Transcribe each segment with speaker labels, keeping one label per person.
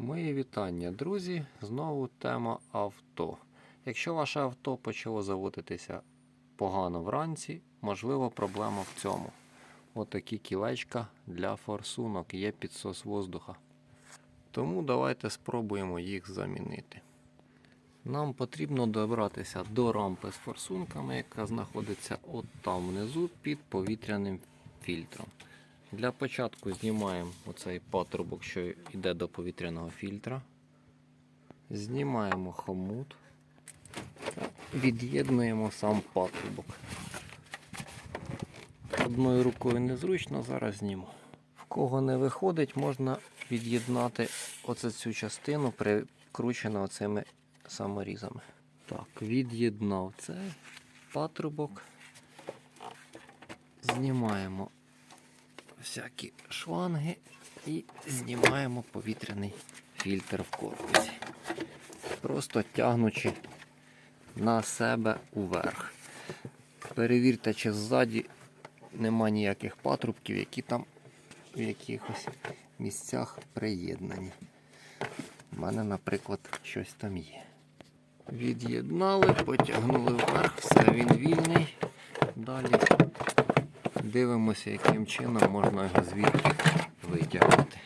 Speaker 1: Мої вітання, друзі. Знову тема авто. Якщо ваше авто почало заводитися погано вранці, можливо, проблема в цьому. Отакі кілечка для форсунок є підсос воздуха. Тому давайте спробуємо їх замінити. Нам потрібно добратися до рампи з форсунками, яка знаходиться от там внизу під повітряним фільтром. Для початку знімаємо оцей патрубок, що йде до повітряного фільтра. Знімаємо хомут від'єднуємо сам патрубок. Одною рукою незручно, зараз зніму. В кого не виходить, можна від'єднати оце цю частину, прикручену оцими саморізами. Так, від'єднав цей патрубок. Знімаємо всякі шланги і знімаємо повітряний фільтр в корпусі. Просто тягнучи на себе уверх. Перевірте, чи ззаді нема ніяких патрубків, які там в якихось місцях приєднані. У мене, наприклад, щось там є. Від'єднали, потягнули вверх, все він вільний. Далі Дивимося, яким чином можна його звідти витягнути.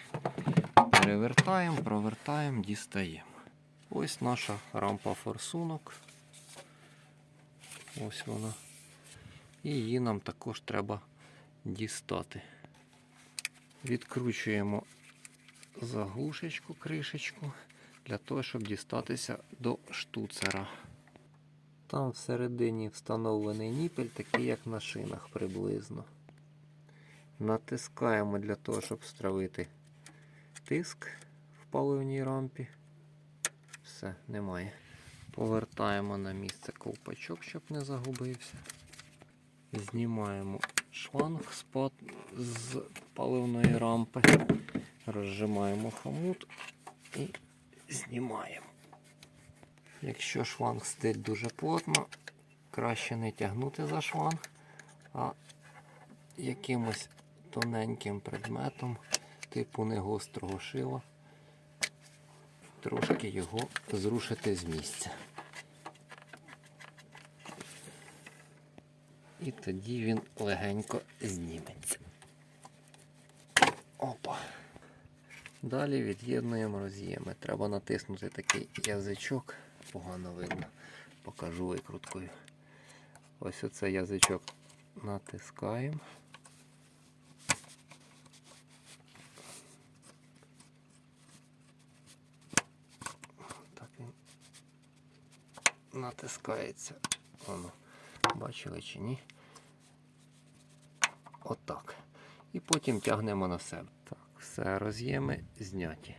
Speaker 1: Перевертаємо, провертаємо, дістаємо. Ось наша рампа форсунок. Ось вона. І її нам також треба дістати. Відкручуємо заглушечку, кришечку для того, щоб дістатися до штуцера. Там всередині встановлений ніпель, такий як на шинах приблизно. Натискаємо для того, щоб стравити тиск в паливній рампі. Все, немає. Повертаємо на місце ковпачок, щоб не загубився. Знімаємо шланг з, з паливної рампи, розжимаємо хомут і знімаємо. Якщо шланг сидить дуже плотно, краще не тягнути за шланг, а якимось тоненьким предметом, типу негострого шила, трошки його зрушити з місця. І тоді він легенько зніметься. Опа. Далі від'єднуємо роз'єми. Треба натиснути такий язичок, погано видно, покажу викруткою. Ось оцей язичок натискаємо. Так він натискається. Воно. Бачили чи ні? Отак. І потім тягнемо на себе. Так, все, роз'єми зняті.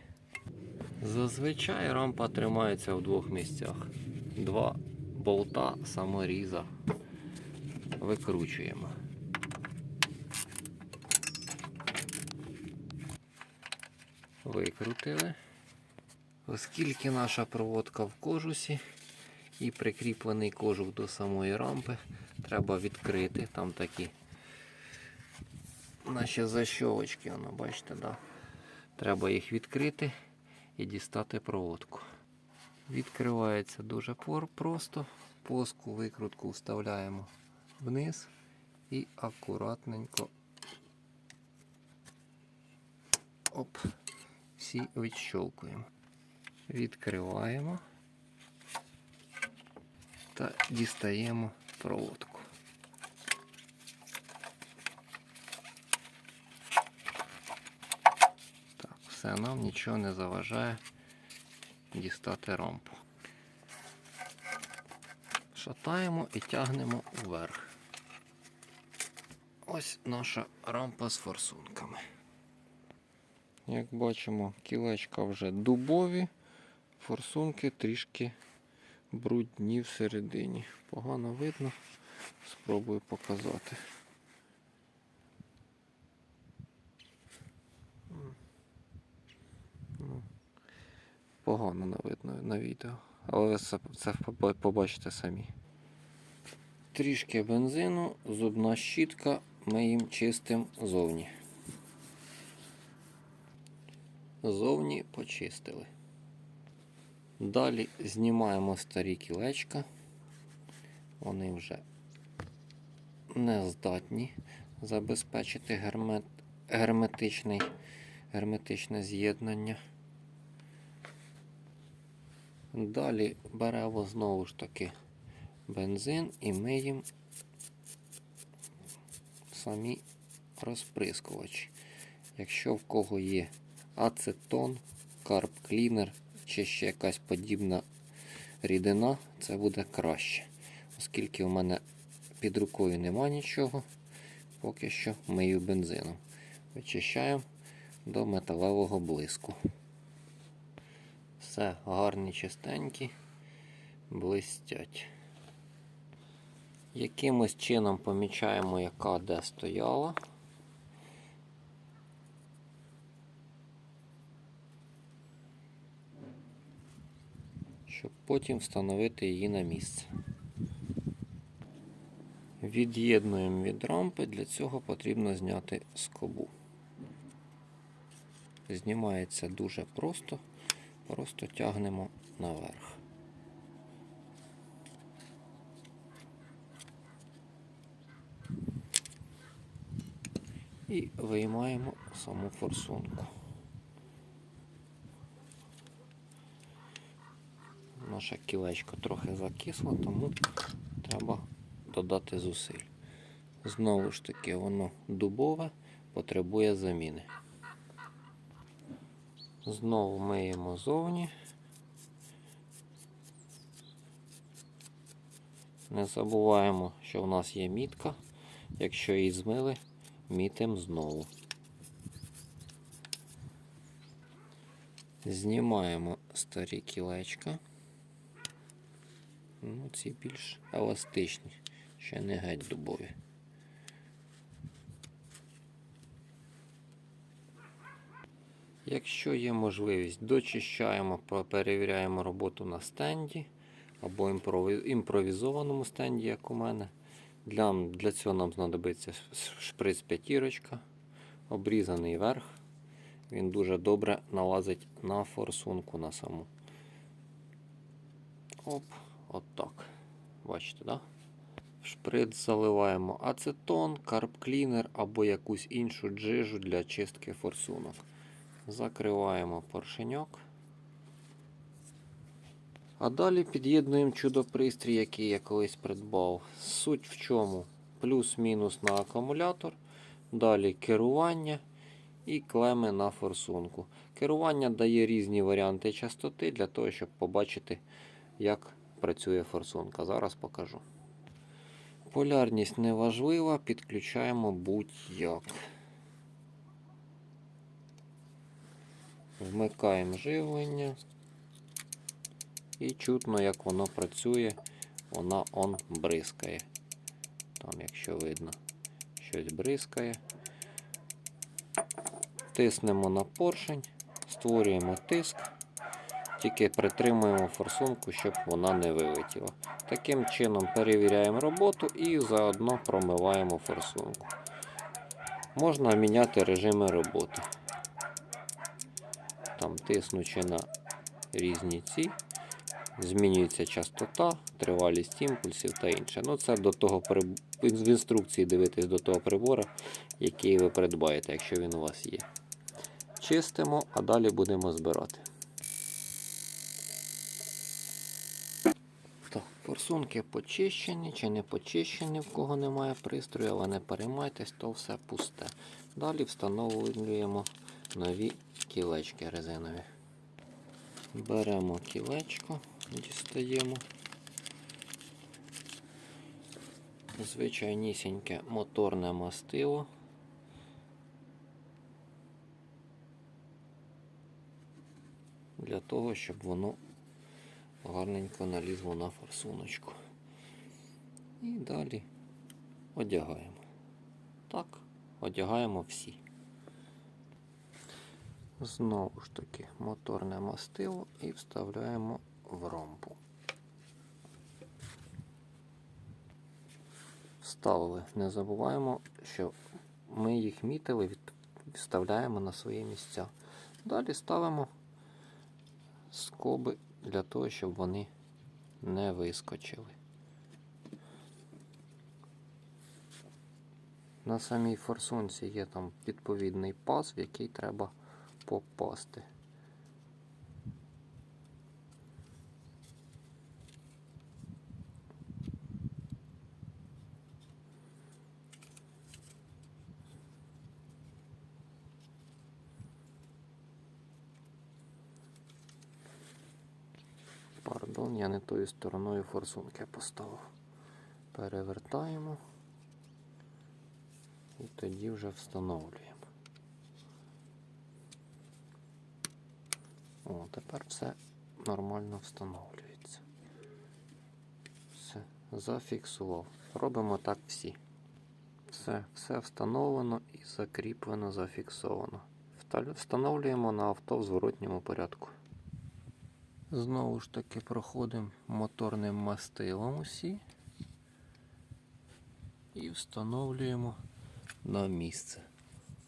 Speaker 1: Зазвичай рампа тримається в двох місцях. Два болта саморіза. Викручуємо. Викрутили. Оскільки наша проводка в кожусі і прикріплений кожух до самої рампи, треба відкрити. Там такі наші защовочки, воно, бачите, да? треба їх відкрити і дістати проводку. Відкривається дуже просто. Плоску викрутку вставляємо вниз і акуратненько оп, всі відщолкуємо. Відкриваємо та дістаємо проводку. Так, все, нам нічого не заважає дістати рампу. Шатаємо і тягнемо вверх. Ось наша рампа з форсунками. Як бачимо, кілечка вже дубові, форсунки трішки брудні всередині. Погано видно, спробую показати. Ну, Погано не видно на відео, але це, це побачите самі. Трішки бензину, зубна щітка, ми їм чистим зовні. зовні почистили. Далі знімаємо старі кілечка. Вони вже не здатні забезпечити гермет, герметичний, герметичне з'єднання. Далі беремо знову ж таки бензин і миємо самі розприскувачі. Якщо в кого є ацетон, карп клінер чи ще якась подібна рідина, це буде краще. Оскільки у мене під рукою нема нічого, поки що мию бензином. Вичищаємо до металевого блиску. Все гарні, чистенькі, блистять. Якимось чином помічаємо, яка де стояла. Щоб потім встановити її на місце. Від'єднуємо від рампи, для цього потрібно зняти скобу. Знімається дуже просто, просто тягнемо наверх. І виймаємо саму форсунку. Наше кілечко трохи закисло, тому треба додати зусиль. Знову ж таки, воно дубове, потребує заміни. Знову миємо зовні. Не забуваємо, що в нас є мітка. Якщо її змили, мітимо знову. Знімаємо старі кілечка. Ну, ці більш еластичні, ще не геть дубові. Якщо є можливість, дочищаємо, перевіряємо роботу на стенді або імпровізованому стенді, як у мене. Для, для цього нам знадобиться шприц п'ятірочка, обрізаний верх. Він дуже добре налазить на форсунку на саму. Оп, отак. Бачите, да? В шприц заливаємо ацетон, карп-клінер або якусь іншу джижу для чистки форсунок. Закриваємо поршеньок. А далі під'єднуємо чудо-пристрій, який я колись придбав. Суть в чому? Плюс-мінус на акумулятор. Далі керування і клеми на форсунку. Керування дає різні варіанти частоти для того, щоб побачити, як працює форсунка. Зараз покажу. Полярність не важлива, підключаємо будь-як. Вмикаємо живлення. І чутно, як воно працює, вона он бризкає. Там, якщо видно, щось бризкає. Тиснемо на поршень, створюємо тиск, тільки притримуємо форсунку, щоб вона не вилетіла. Таким чином перевіряємо роботу і заодно промиваємо форсунку. Можна міняти режими роботи. Там тиснучи на різні ці, змінюється частота, тривалість імпульсів та інше. Ну, це до того в інструкції дивитись до того прибору, який ви придбаєте, якщо він у вас є. Чистимо, а далі будемо збирати. Так, форсунки почищені чи не почищені, в кого немає пристрою, але не переймайтесь, то все пусте. Далі встановлюємо нові кілечки резинові. Беремо кілечко, дістаємо. Звичайнісіньке моторне мастило. Для того, щоб воно гарненько налізло на форсуночку. І далі одягаємо. Так, одягаємо всі. Знову ж таки моторне мастило і вставляємо в ромбу. Вставили. Не забуваємо, що ми їх мітили, вставляємо на свої місця. Далі ставимо скоби для того, щоб вони не вискочили. На самій форсунці є там відповідний паз, в який треба попасти. Пардон, я не тою стороною форсунки поставив. Перевертаємо і тоді вже встановлюємо. О, тепер все нормально встановлюється. Все, зафіксував. Робимо так всі. Все, все встановлено і закріплено, зафіксовано. Встановлюємо на авто в зворотньому порядку. Знову ж таки проходимо моторним мастилом усі і встановлюємо на місце.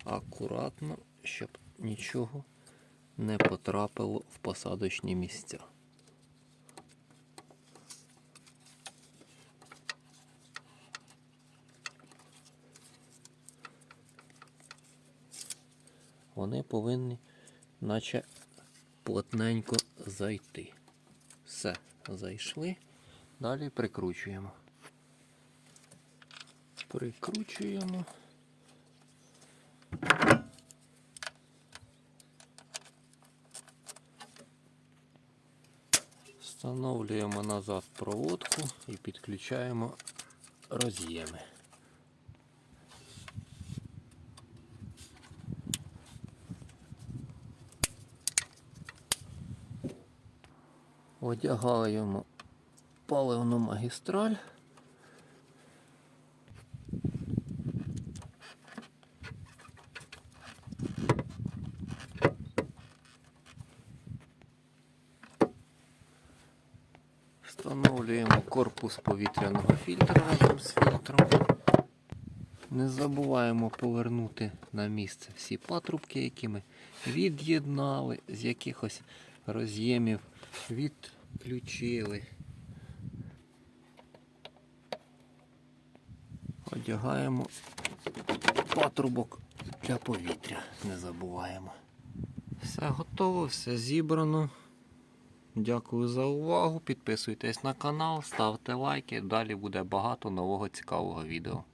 Speaker 1: Акуратно, щоб нічого не потрапило в посадочні місця. Вони повинні наче плотненько зайти. Все, зайшли. Далі прикручуємо. Прикручуємо. Встановлюємо назад проводку і підключаємо роз'єми. Одягаємо паливну магістраль. Встановлюємо корпус повітряного фільтра разом з фільтром. Не забуваємо повернути на місце всі патрубки, які ми від'єднали з якихось роз'ємів, відключили. Одягаємо патрубок для повітря, не забуваємо. Все готово, все зібрано. Дякую за увагу. Підписуйтесь на канал, ставте лайки. Далі буде багато нового цікавого відео.